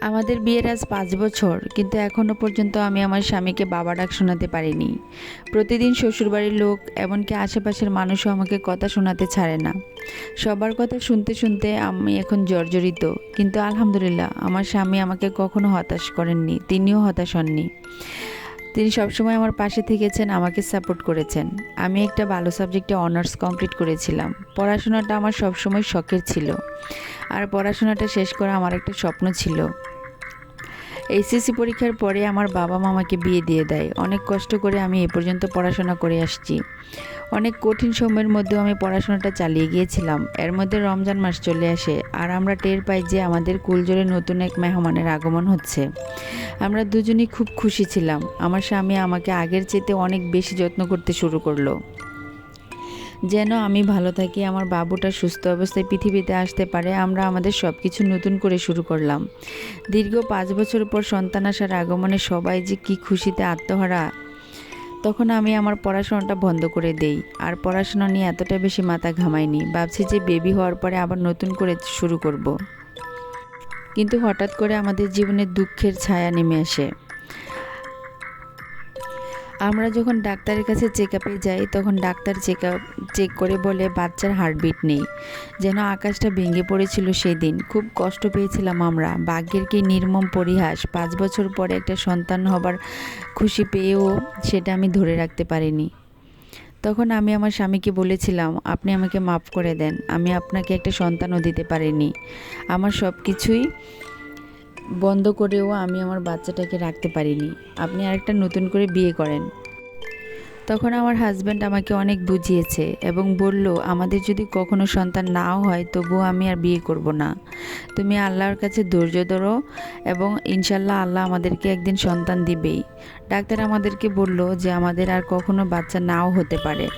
আমাদের বিয়ের আজ পাঁচ বছর, কিন্তু এখনও পর্যন্ত আমি আমার স্বামীকে বাবা ডাক শোনাতে পারিনি। প্রতিদিন শ্বশুরবাড়ির লোক, এমনকি আশেপাশের মানুষও আমাকে কথা শোনাতে ছাড়ে না। সবার কথা শুনতে শুনতে আমি এখন জর্জরিত, কিন্তু আলহামদুলিল্লাহ, আমার স্বামী আমাকে কখনো হতাশ করেননি, তিনিও হতাশ হননি। তিনি সবসময় আমার পাশে থেকেছেন, আমাকে সাপোর্ট করেছেন। আমি একটা ভালো সাবজেক্টে অনার্স কমপ্লিট করেছিলাম। পড়াশোনাটা আমার সবসময় শখের ছিল। আর পড়াশোনাটা শেষ করা আমার একটা স্বপ্ন ছিল। এইচএসসি পরীক্ষার পরে আমার বাবা মা আমাকে বিয়ে দিয়ে দেয়। অনেক কষ্ট করে আমি এ পর্যন্ত পড়াশোনা করে আসছি। অনেক কঠিন সময়ের মধ্যেও আমি পড়াশোনাটা চালিয়ে গিয়েছিলাম। এর মধ্যে রমজান মাস চলে আসে আর আমরা টের পাই যে আমাদের কুলজোরে নতুন এক মেহমানের আগমন হচ্ছে। আমরা দুজনেই খুব খুশি ছিলাম। আমার স্বামী আমাকে আগের চেয়ে অনেক বেশি যত্ন করতে শুরু করল। যেন আমি ভালো থাকি, আমার বাবুটা সুস্থ অবস্থায় পৃথিবীতে আসতে পারে, আমরা আমাদের সব কিছু নতুন করে শুরু করলাম। দীর্ঘ পাঁচ বছর পর সন্তান আসার আগমনে সবাই যে কি খুশিতে আত্মহারা, তখন আমি আমার পড়াশোনাটা বন্ধ করে দেই। আর পড়াশোনা নিয়ে এতটা বেশি মাথা ঘামাইনি, ভাবছি যে বেবি হওয়ার পরে আবার নতুন করে শুরু করব। কিন্তু হঠাৎ করে আমাদের জীবনে দুঃখের ছায়া নেমে আসে। আমরা যখন ডাক্তারের কাছে চেক আপে যাই, তখন ডাক্তার চেক আপ চেক করে বলে বাচ্চার হার্টবিট নেই। যেন আকাশটা ভেঙে পড়েছিল সেই দিন খুব কষ্ট পেয়েছিলাম আমরা। ভাগ্যের কি নির্মম পরিহাস। পাঁচ বছর পরে একটা সন্তান হবার খুশি পেয়েও সেটা আমি ধরে রাখতে পারিনি। তখন আমি আমার স্বামীকে বলেছিলাম, আপনি আমাকে মাফ করে দেন। আমি আপনাকে একটা সন্তানও দিতে পারিনি। আমার সব কিছুই বন্ধ করেও আমি আমার বাচ্চাটাকে রাখতে পারিনি। আপনি আরেকটা নতুন করে বিয়ে করেন। তখন আমার হাজব্যান্ড আমাকে অনেক বুঝিয়েছে এবং বলল, আমাদের যদি কখনো সন্তান নাও হয়, তবুও আমি আর বিয়ে করব না। তুমি আল্লাহর কাছে ধৈর্য ধরো এবং ইনশাল্লাহ আল্লাহ আমাদেরকে একদিন সন্তান দিবেই। ডাক্তার আমাদেরকে বলল যে, আমাদের আর কখনো বাচ্চা নাও হতে পারে।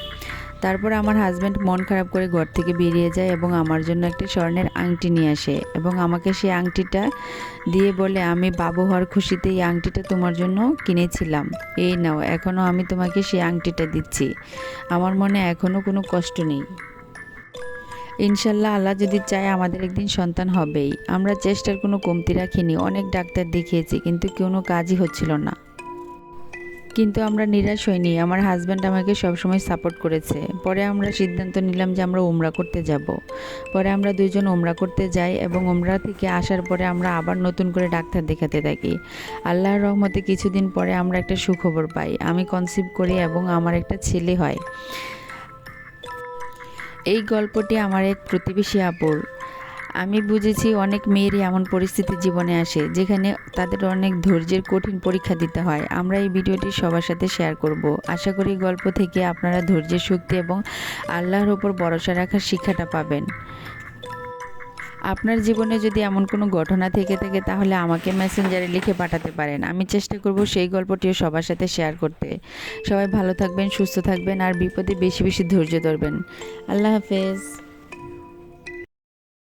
তারপর আমার হাজব্যান্ড মন খারাপ করে ঘর থেকে বেরিয়ে যায় এবং আমার জন্য একটি স্বর্ণের আংটি নিয়ে আসে এবং আমাকে সেই আংটিটা দিয়ে বলে, আমি বাবু হওয়ার খুশিতে এই আংটিটা তোমার জন্য কিনেছিলাম। এই নাও, এখনও আমি তোমাকে সেই আংটিটা দিচ্ছি। আমার মনে এখনও কোনো কষ্ট নেই। ইনশাল্লাহ আল্লাহ যদি চায় আমাদের একদিন সন্তান হবেই। আমরা চেষ্টার কোনো কমতি রাখিনি, অনেক ডাক্তার দেখিয়েছি, কিন্তু কোনো কাজই হচ্ছিল না। কিন্তু আমরা নিরাশ হইনি। আমার হাজব্যান্ড আমাকে সবসময় সাপোর্ট করেছে। পরে আমরা সিদ্ধান্ত নিলাম যে আমরা ওমরা করতে যাব। পরে আমরা দুইজন ওমরা করতে যাই এবং ওমরা থেকে আসার পরে আমরা আবার নতুন করে ডাক্তার দেখাতে থাকি। আল্লাহর রহমতে কিছুদিন পরে আমরা একটা সুখবর পাই। আমি কনসিভ করি এবং আমার একটা ছেলে হয়। এই গল্পটি আমার এক প্রতিবেশী আপুর। আমি বুঝেছি অনেক মেয়েরই এমন পরিস্থিতি জীবনে আসে, যেখানে তাদের অনেক ধৈর্যের কঠিন পরীক্ষা দিতে হয়। আমরা এই ভিডিওটি সবার সাথে শেয়ার করব। আশা করি গল্প থেকে আপনারা ধৈর্যের শক্তি এবং আল্লাহর ওপর ভরসা রাখার শিক্ষাটা পাবেন। আপনার জীবনে যদি এমন কোনো ঘটনা থেকে থাকে, তাহলে আমাকে মেসেঞ্জারে লিখে পাঠাতে পারেন। আমি চেষ্টা করব সেই গল্পটিও সবার সাথে শেয়ার করতে। সবাই ভালো থাকবেন, সুস্থ থাকবেন, আর বিপদে বেশি বেশি ধৈর্য ধরবেন। আল্লাহ হাফেজ।